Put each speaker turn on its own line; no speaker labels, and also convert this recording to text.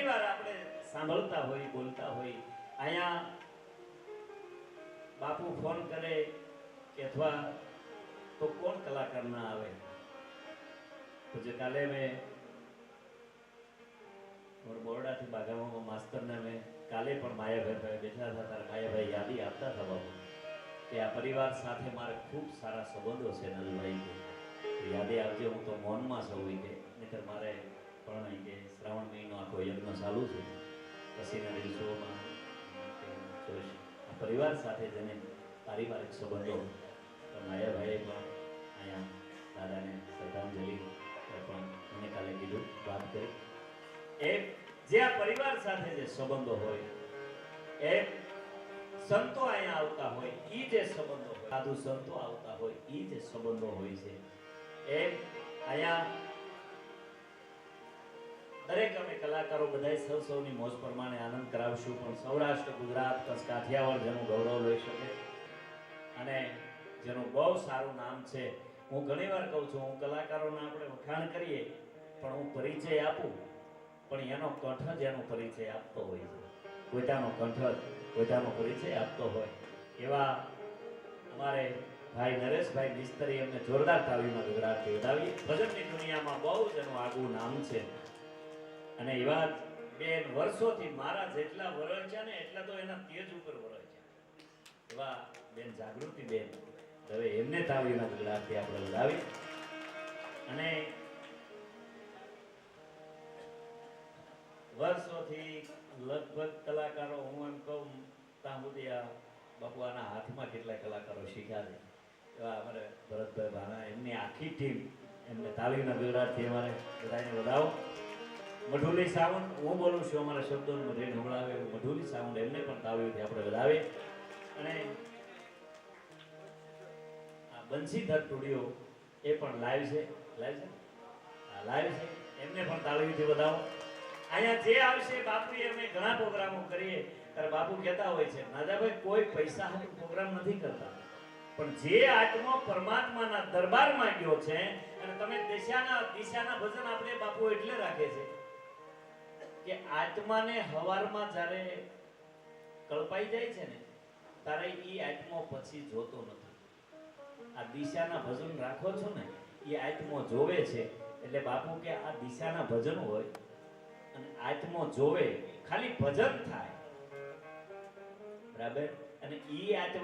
ઘણીવાર આપણે સાંભળતા હોય, બોલતા હોય, અહીંયા બાપુ ફોન કરે કે અથવા તો કોણ કલાકાર ના આવે? તો જે કાલે મેં મારા બોરડાથી બાગામાં માસ્તરને મેં કાલે પણ માયાભાઈ ભાઈ બેઠા હતા ત્યારે માયાભાઈ યાદી આપતા હતા બાપુ, કે આ પરિવાર સાથે મારે ખૂબ સારા સંબંધો છે નલભાઈ કે તો યાદી આવજે, હું તો મૌનમાં સૌ કે નહીતર મારે પણ કે શ્રાવણ મહિનો આખો યજ્ઞ ચાલુ છે. પછીના દિવસોમાં જોઈશ. પરિવાર સાથે જેને પારિવારિક સંબંધો માયા ભાઈએ પણ અહીંયા દાદાને શ્રદ્ધાંજલિ પણ મને કાલે કીધું વાત કરી. એ જે આ પરિવાર સાથે જે સંબંધો હોય એ સંતો અહીંયા આવતા હોય, ઈ જે સંબંધો હોય, સાધુ સંતો આવતા હોય, ઈ જે સંબંધો હોય છે, એ અહીંયા દરેક અમે કલાકારો બધાય સૌ સૌની મોજ પ્રમાણે આનંદ કરાવશું, પણ સૌરાષ્ટ્ર, ગુજરાત કચ્છ કાઠિયાવાડ જેનું ગૌરવ લઈ શકે અને જેનું બહુ સારું નામ છે. હું ઘણીવાર કહું છું, હું કલાકારોના આપણે વખાણ કરીએ, પણ હું પરિચય આપું, પણ એનો કંઠ જ એનો પરિચય આપતો હોય છે. પોતાનો કંઠ કોઈતાનો પરિચય આપતો હોય. એવા અમારે ભાઈ નરેશભાઈ મિસ્ત્રી એમને જોરદાર તાવીમાં ગુજરાતથી વધાવીએ ભજનની દુનિયામાં બહુ જ એનું આગવું નામ છે. અને એવા બેન વર્ષોથી મારા જેટલા વરસ છે ને, એટલા તો એના તેજ ઉપર વરસ છે. એવા બેન જાગૃતિ બેન. હવે એમને તાવીના ગુજરાતથી આપણે વધાવી અને વર્ષોથી લગભગ કલાકારો, હું એમ કહું, ત્યાં સુધી આ બાપુ આના હાથમાં કેટલા કલાકારો શીખ્યા છે. એવા અમારે ભરતભાઈ ભાણા, એમની આખી ટીમ એમને તાલીમના બિરડાથી અમારે બધાને વધાવો. મઢુલી સાવન, હું બોલું છું અમારા શબ્દો રેડ ઢમળાવે એવું મઢુલી સાઉન્ડ એમને પણ તાલીમથી આપણે વધાવે અને આ બંસીધર ટુડિયો એ પણ લાઈવ છે. લાઈવ છે? આ લાઈવ છે. એમને પણ તાળીઓથી વધાવો. અહીંયા જે આવશે બાપુએ અમે ઘણા પ્રોગ્રામો કરીએ. ત્યારે બાપુ કહેતા હોય છે, નાદાભાઈ, કોઈ પૈસા પ્રોગ્રામ નથી કરતા. પણ જે આત્મા પરમાત્માના દરબારમાં ગયો છે, અને તમે દિશાના દિશાના ભજન આપણે બાપુ એટલે રાખે છે. કે આત્માને હવારમાં જ્યારે કલ્પાઈ જાય છે ને ત્યારે એ આત્મો પછી જોતો નથી. આ દિશાના ભજન રાખો છો ને એ આત્મો જોવે છે, એટલે બાપુ કે આ દિશાના ભજન હોય, અને આત્મો જોવે, ખાલી ભજન થાય. બરાબર? અને ઈ આત્મા